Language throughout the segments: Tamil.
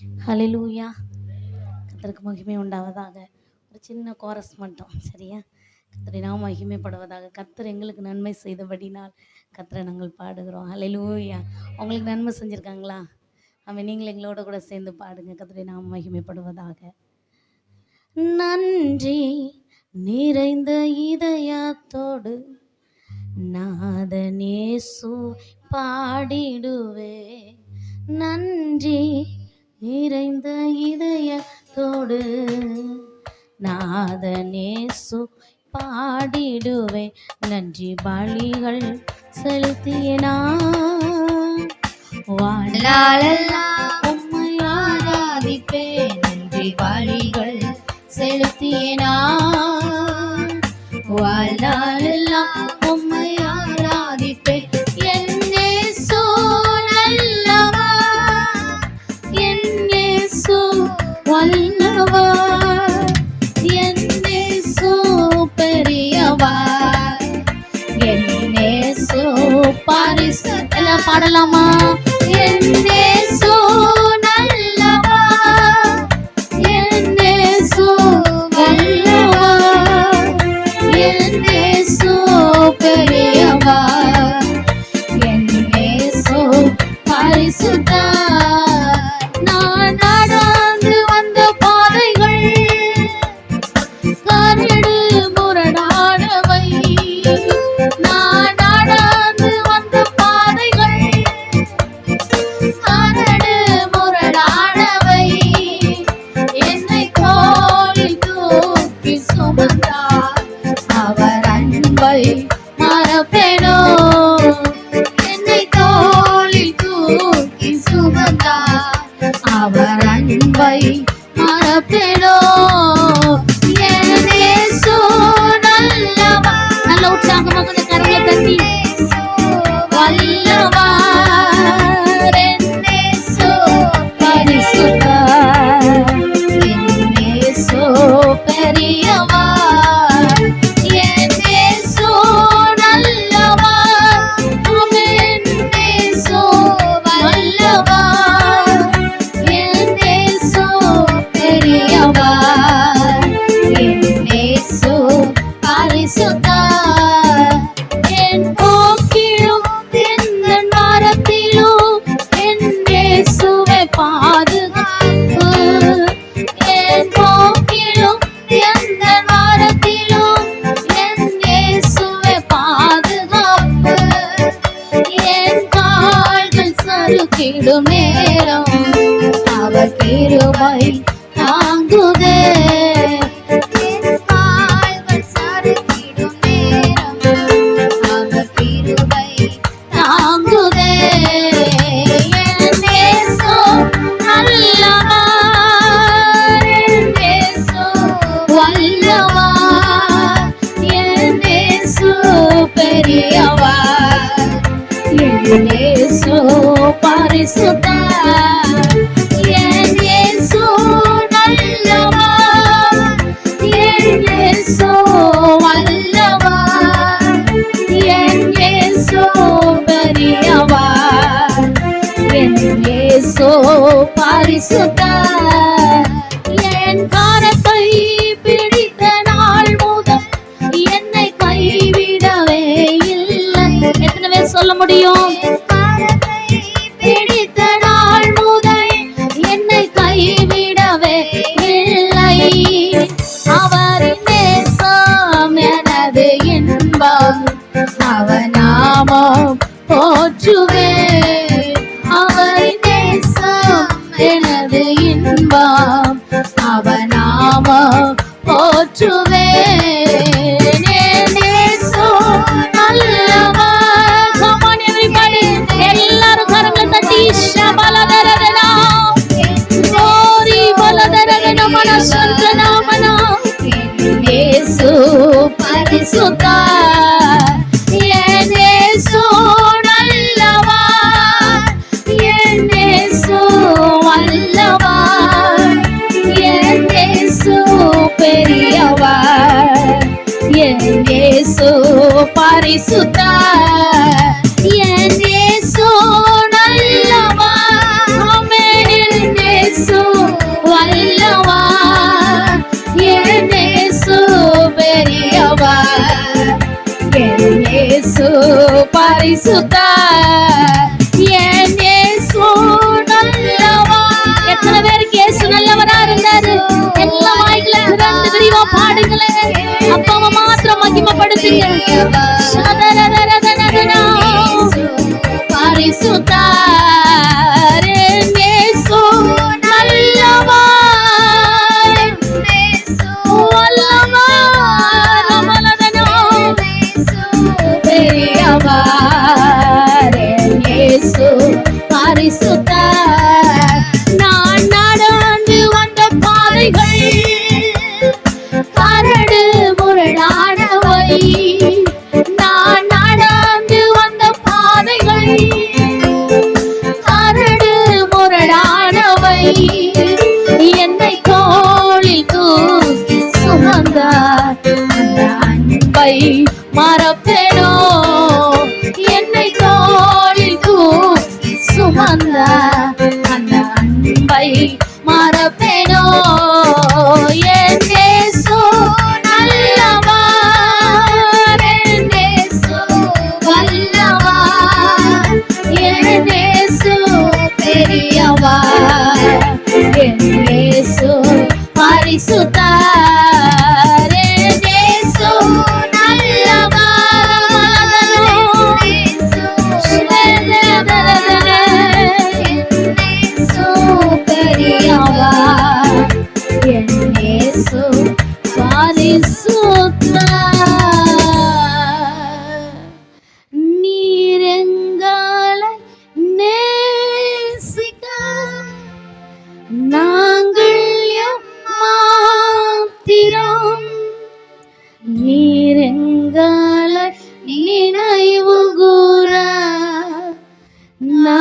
ஹலிலூயா கத்தருக்கு மகிமை உண்டாவதாக. ஒரு சின்ன கோரஸ் மட்டும் சரியா? கத்தரை நாம் மகிமைப்படுவதாக. கத்தர் எங்களுக்கு நன்மை செய்தபடினால் கத்தரை நாங்கள் பாடுகிறோம். ஹலிலூயா உங்களுக்கு நன்மை செஞ்சுருக்காங்களா? அவன் நீங்கள் எங்களோட கூட சேர்ந்து பாடுங்க. கத்தரை நாம் மகிமைப்படுவதாக. நன்றி நிறைந்த இதயத்தோடு நாதனேசு பாடிடுவே. நன்றி நிறைந்த இதயத்தோடு நாதனேசு பாடிடுவே நன்றி பலிகள் செலுத்தியனா? நான் வல்லவர் என் இயேசு பெரியவர் என் இயேசு பரிசு எல்லாம் பெரியவர் என் இயேசு பரிசுத்தர் என் இயேசு நல்லவர் முடியும்? பிடித்த நாள் முதல் என்னை கைவிடவே இல்லை. அவரின் நேசம் எனது இன்பம். அவநாமம் போற்றுவே. அவரின் நேசம் எனது இன்பம். போற்றுவே. பரிசுத்த பரிசுத்த எத்தனை பேருக்கு நல்லவனா இருந்தாரு? எல்லா வாய்களை பாடுங்களேன். singing about வந்த அந்த அன்பை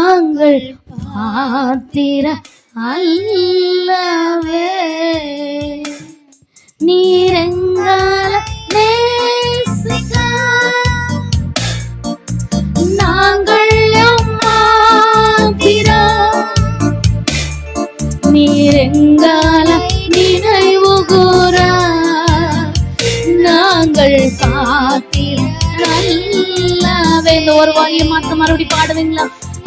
நாங்கள் பாத்திர அல்லவே. நீரங்கால நாங்கள் மாத்திரா நீரங்கால நினைவு கூறா நாங்கள் பாத்திர அல்லவே. இந்த ஒரு வாயை மாத்த மறுபடி பாடுவீங்களா?